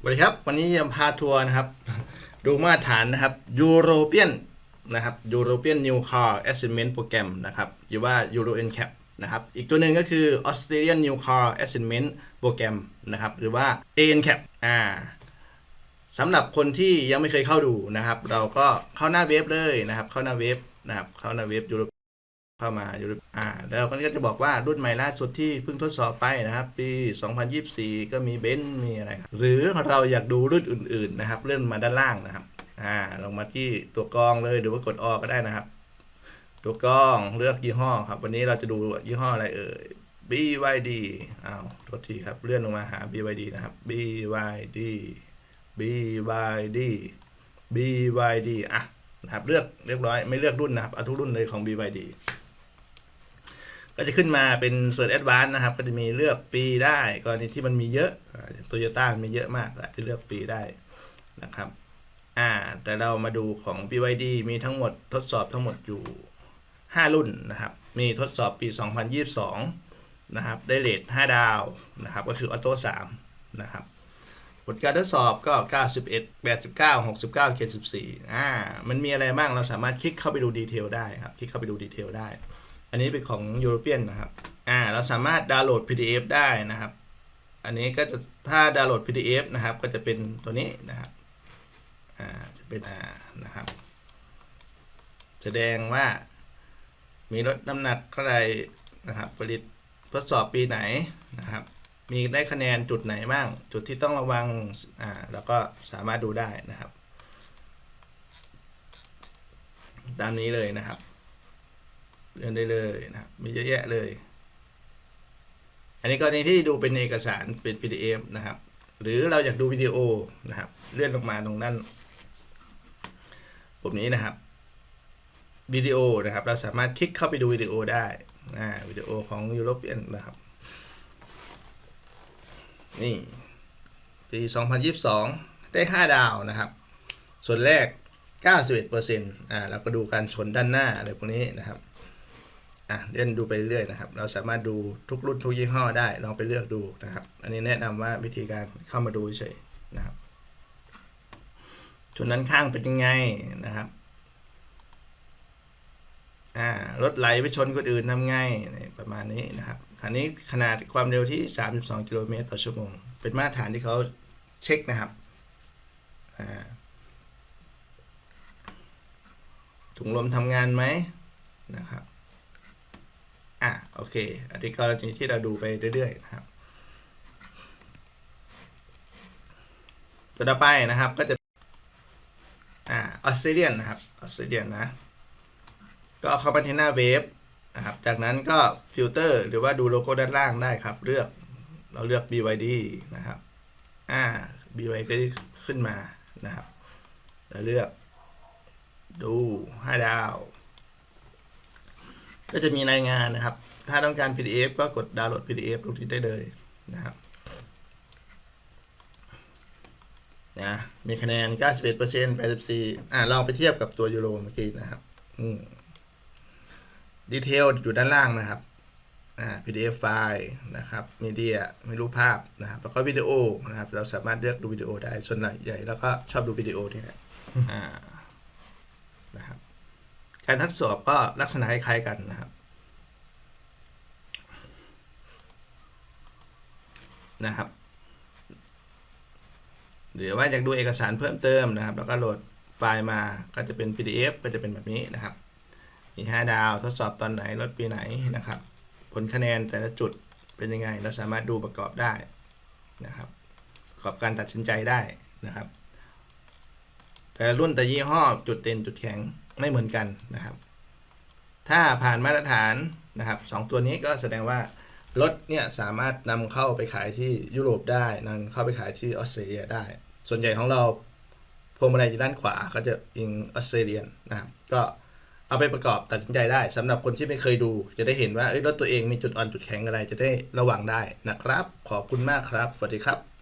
สวัสดีครับ วันนี้จะพาทัวร์นะครับ ดูมาตรฐานนะครับ European นนะครับ European New Car Assessment Program นะครับหรือว่า Euro NCAP นะครับอีกตัวหนึ่งก็คือ Australian New Car Assessment Program นะครับหรือว่า ANCAP อ่าสำหรับคนที่ยังไม่เคยเข้าดูนะครับ เราก็เข้าหน้าเว็บเลยนะครับ เข้าหน้าเว็บนะครับเข้าหน้าเว็บ Euro เข้ามาอยู่อ่าแล้วก็จะบอกว่ารุ่นใหม่ล่าสุดที่เพิ่งทดสอบไปนะครับ ปี 2024 ก็มีเบนซ์มีอะไรครับหรือเราอยากดูรุ่นอื่น ๆ นะครับเลื่อนมาด้านล่างนะครับอ่าลงมาที่ตัวกรองเลยหรือว่ากดออก็ได้นะครับ ตัวกรองเลือกยี่ห้อครับ วันนี้เราจะดูยี่ห้ออะไรเอ่ย BYD อ้าวโทษทีครับเลื่อนลงมาหา BYD นะครับ BYD BYD BYD อะนะครับเลือกเรียบร้อยไม่เลือกรุ่นนะครับเอาทุกรุ่นเลยของ BYD ก็จะขึ้นมาเป็น Search Advanced นะครับ ก็จะมีเลือกปีได้กรณีที่มันมีเยอะโตโยต้ามีเยอะมากอาจจะเลือกปีได้นะครับอ่าแต่เรามาดูของ BYD มีทั้งหมดทดสอบทั้งหมดอยู่ 5 รุ่นนะครับ มีทดสอบปี 2022 นะครับ ได้เลท5 ดาวนะครับ ก็คือออโต้3นะครับผลการทดสอบก็ 91 89 69 74อ่า มันมีอะไรบ้าง เราสามารถคลิกเข้าไปดูดีเทลได้ครับ คลิกเข้าไปดูดีเทลได้ อันนี้เป็นของยุโรเปียนนะครับ อ่า เราสามารถดาวน์โหลด PDF ได้นะครับ อันนี้ก็จะถ้าดาวน์โหลด PDF นะครับ ก็จะเป็นตัวนี้นะครับ อ่า จะเป็นอ่า นะครับ แสดงว่ามีลดน้ำหนักเท่าไรนะครับผลิตทดสอบปีไหนนะครับ มีได้คะแนนจุดไหนบ้าง จุดที่ต้องระวัง อ่า แล้วก็สามารถดูได้นะครับ ตามนี้เลยนะครับ เลื่อนได้เลยนะครับมีเยอะแยะเลย อันนี้กรณีที่ดูเป็นเอกสารเป็น PDF นะครับ หรือเราอยากดูวิดีโอนะครับ เลื่อนลงมาตรงด้านปุ่มนี้นะครับวิดีโอนะครับ เราสามารถคลิกเข้าไปดูวิดีโอได้อ่าวิดีโอของยุโรเปียนนะครับ นี่ปี 2022 ได้ 5 ดาวนะครับ ส่วนแรก 91%อ่าเราก็ดูการชนด้านหน้าอะไรพวกนี้นะครับ อะเล่นดูไปเรื่อยนะครับ เราสามารถดูทุกรุ่นทุกยี่ห้อได้ลองไปเลือกดูนะครับ อันนี้แนะนำว่าวิธีการเข้ามาดูเฉยนะครับชนด้านข้างเป็นยังไงนะครับอ่ารถไหลไปชนคนอื่นทำไงประมาณนี้นะครับคันนี้ขนาดความเร็วที่ 32 กิโลเมตรต่อชั่วโมง เป็นมาตรฐานที่เขาเช็คนะครับอ่าถุงลมทำงานไหมนะครับ โอเค อันนี้กรณีที่เราดูไปเรื่อยๆนะครับ ตัวต่อไปนะครับก็จะอ่าออสเตรเลียนนะครับออสเตรเลียนนะ ก็เข้าไปที่หน้าเว็บนะครับ จากนั้นก็ฟิลเตอร์หรือว่าดูโลโก้ด้านล่างได้ครับ เลือกเราเลือก BYD นะครับอ่า BYD ก็ขึ้นมานะครับแล้วเลือกดู5ดาว ก็จะมีรายงานนะครับ ถ้าต้องการ PDF ก็กดดาวน์โหลด PDF ตรงนี้ได้เลยนะครับนะมีคะแนน 91% 84อ่าลองไปเทียบกับตัวยูโรเมื่อกี้นะครับอืมดีเทลอยู่ด้านล่างนะครับอ่า PDF ไฟล์นะครับมีเดียมีรูปภาพนะครับแล้วก็วิดีโอนะครับ เราสามารถเลือกดูวิดีโอได้ส่วนใหญ่แล้วก็ชอบดูวิดีโอนี่แหละอ่านะครับการทดสอบก็ลักษณะคล้ายๆกันนะครับ นะครับ หรือว่าอยากดูเอกสารเพิ่มเติมนะครับ แล้วก็โหลดไฟล์มาก็จะเป็น PDF ก็จะเป็นแบบนี้นะครับ มี 5 ดาวทดสอบตอนไหนรถปีไหนนะครับ ผลคะแนนแต่ละจุดเป็นยังไง เราสามารถดูประกอบได้นะครับประกอบการตัดสินใจได้นะครับ แต่รุ่นแต่ยี่ห้อจุดเด่นจุดแข็งไม่เหมือนกันนะครับ ถ้าผ่านมาตรฐานนะครับสองตัวนี้ก็แสดงว่า รถเนี่ยสามารถนำเข้าไปขายที่ยุโรปได้นำเข้าไปขายที่ออสเตรเลียได้ ส่วนใหญ่ของเราพวงมาลัยอยู่ด้านขวาก็จะอิงออสเตรเลียนนะครับก็เอาไปประกอบตัดสินใจได้สำหรับคนที่ไม่เคยดู จะได้เห็นว่ารถตัวเองมีจุดอ่อนจุดแข็งอะไรจะได้ระวังได้นะครับ ขอบคุณมากครับสวัสดีครับ